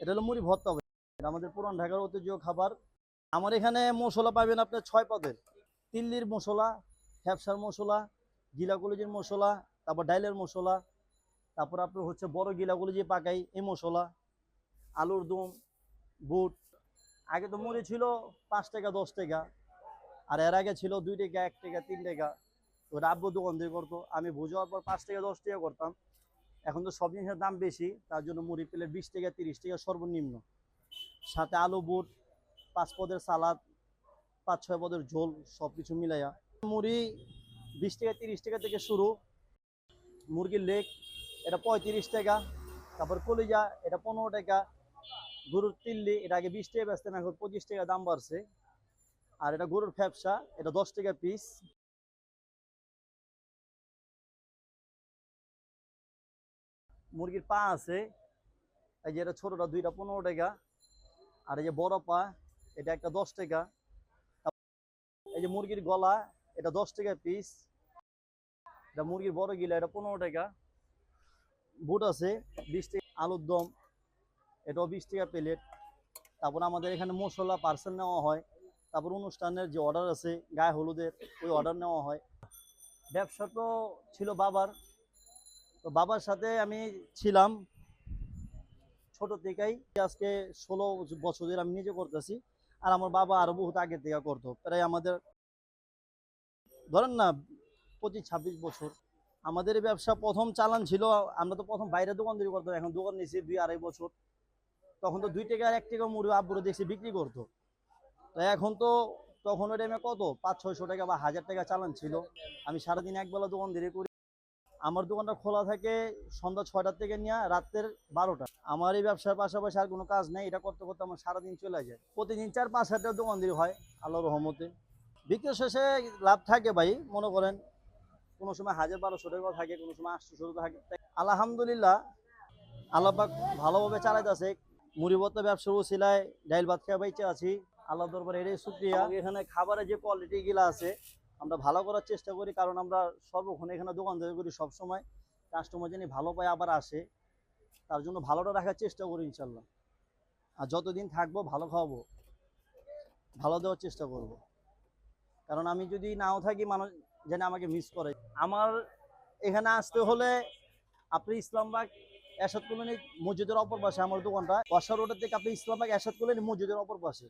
এটা হলো মুড়ি ভর্তা হবে। এটা আমাদের পুরান ঢাকার ঐতিহ্য খাবার। আমার এখানে মশলা পাবেন আপনার ছয় পদের। তিল্লির মশলা হ্যাপসার মশলা গিলা কলেজের মশলা, তারপর ডাইলের মশলা, তারপর আপনার হচ্ছে বড় গিলা কলেজে পাকাই, এই মশলা, আলুর দম, বুট। আগে তো মুড়ি ছিল পাঁচ টাকা, দশ টাকা। আর এর আগে ছিল দুই টাকা, এক টাকা, তিন টাকা। ওটা আব্বু দোকান দিয়ে করতো। আমি বুঝার পর পাঁচ টাকা, দশ টাকা করতাম। এখন তো সব জিনিসের দাম বেশি, তার জন্য মুড়ি প্লেট বিশ টাকা তিরিশ টাকা সর্বনিম্ন। সাথে আলু, বুট, পাঁচ পদের সালাদ, পাঁচ, ছয় পদের ঝোল সব কিছু মিলাইয়া। মুড়ি বিশ টাকা তিরিশ টাকা থেকে শুরু। মুরগির লেগ, এটা পঁয়ত্রিশ টাকা। তারপর কলিজা, এটা পনেরো টাকা। গরুর তিল্লি, এটা আগে বিশ টাকা বেচতেন, এখন পঁচিশ টাকা দাম বাড়ছে। আর এটা গরুর ফ্যাপসা, এটা দশ টাকা পিস মুরগির পা আছে, এই যে এটা ছোটটা দুইটা পনেরো টাকা, আর এই যে বড় পা, এটা একটা দশ টাকা। এই যে মুরগির গলা, এটা দশ টাকা পিস এটা মুরগির বড় গিলা, এটা পনেরো টাকা। বুট আছে, বিশ টাকা, আলুর দম, এটাও বিশ টাকা প্লেট তারপর আমাদের এখানে মশলা পার্সেল নেওয়া হয়। তারপর অনুষ্ঠানের যে অর্ডার আছে, গায়ে হলুদের, ওই অর্ডার নেওয়া হয়। ব্যবসা তো ছিল বাবার তো বাবার সাথে আমি ছিলাম ছোট থেকেই। আজকে ষোলো বছরের আমি নিজে করতেছি। আর আমার বাবা আরও বহুত আগে থেকে করতো। প্রায় আমাদের ধরেন না, পঁচিশ ছাব্বিশ বছর। আমাদের ব্যবসা প্রথম চালান ছিল, আমরা তো প্রথম বাইরে দোকান তৈরি করতাম। এখন দোকান নিয়েছি দুই আড়াই বছর। তখন তো দুই টাকা এক টাকা মুড়ি আব্বুরে দেখছি বিক্রি করতো। তো এখন তো তখন ওই টাইমে কত? পাঁচ, ছয়শো টাকা বা হাজার টাকা চালান ছিল। আমি সারাদিন একবেলা দোকান ধরে করি। আমার দোকানটা খোলা থাকে সন্ধ্যা ছয়টার থেকে নিয়ে রাতের বারোটা। আমার এই ব্যবসার পাশাপাশি আর কোনো কাজ নেই, এটা করতে করতে আমার সারাদিন চলে যায়। প্রতিদিন চার, পাঁচ হাজার টাকা দোকান দিয়ে হয়, আল্লাহর রহমতে। বিক্রি শেষে লাভ থাকে ভাই, মনে করেন কোনো সময় হাজার বারোশো টাকা থাকে, কোনো সময় আটশোশো টাকা থাকে। আলহামদুলিল্লাহ আল্লাহ পাক ভালোভাবে চালাইতেছে। মুড়ি ভর্তা ব্যবসার উচিলায় ডাইল ভাত খেয়ে বাইচে আছি। আল্লাহ দরবার এটাই শুক্রিয়া। এখানে খাবারের যে কোয়ালিটিগুলো আছে আমরা ভালো করার চেষ্টা করি, কারণ আমরা সর্বক্ষণ এখানে দোকান তৈরি করি সবসময়। কাস্টমার যিনি ভালো পায় আবার আসে, তার জন্য ভালোটা রাখার চেষ্টা করি ইনশাল্লাহ। আর যতদিন থাকব ভালো খাওয়াবো, ভালো দেওয়ার চেষ্টা করব। কারণ আমি যদি নাও থাকি, মানুষ যেন আমাকে মিস করে। আমার এখানে আসতে হলে আপনি ইসলামবাগ এরশাদ কলোনি মসজিদের অপর পাশে আমার দোকানটা। বর্ষা রোডের থেকে আপনি ইসলামবাগ এরশাদ কলোনি মসজিদের অপর পাশে।